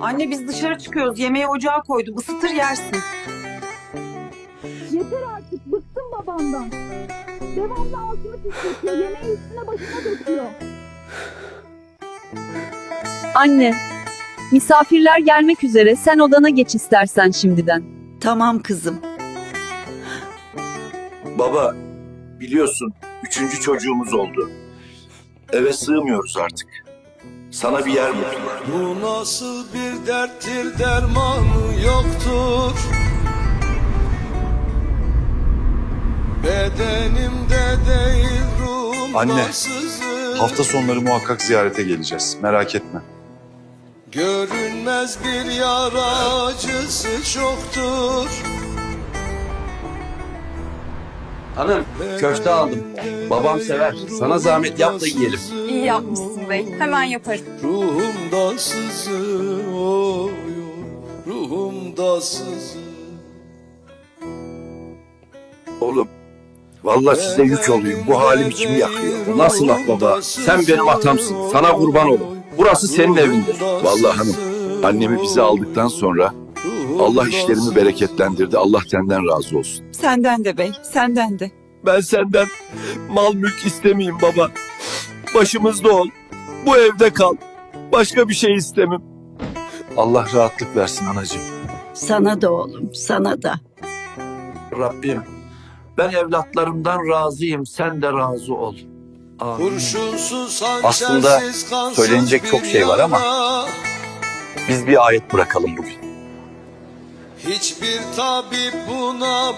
Anne biz dışarı çıkıyoruz. Yemeği ocağa koydum. Isıtır yersin. Yeter artık bıktım babamdan. Devamlı altını pisletiyor. Yemeği üstüne başına döküyor. Anne, misafirler gelmek üzere sen odana geç istersen şimdiden. Tamam kızım. Baba, biliyorsun üçüncü çocuğumuz oldu. Eve sığmıyoruz artık. Sana bir yer buldular. Bu nasıl bir derttir dermanı yoktur Bedenimde değil ruhumda Anne, sızır. Hafta sonları muhakkak ziyarete geleceğiz. Merak etme. Görünmez bir yara acısı çoktur Hanım köfte aldım. Babam sever. Sana zahmet yap da yiyelim. İyi yapmışsın bey. Hemen yaparım. Ruhumda sızır oy, Ruhumda sızır Oğlum, vallahi size yük olayım. Bu halim içimi yakıyor. Nasıl laf baba? Sen benim atamsın. Sana kurban olurum. Burası senin evindir. Vallahi hanım, annemi bize aldıktan sonra Allah işlerimi bereketlendirdi. Allah senden razı olsun. Senden de bey. Senden de. Ben senden mal mülk istemeyeyim baba. Başımızda ol. Bu evde kal. Başka bir şey istemem. Allah rahatlık versin anacığım. Sana da oğlum, sana da. Rabbim, ben evlatlarımdan razıyım. Sen de razı ol. Amin. Aslında söylenecek çok şey var ama-. Biz bir ayet bırakalım bugün. Hiçbir tabip buna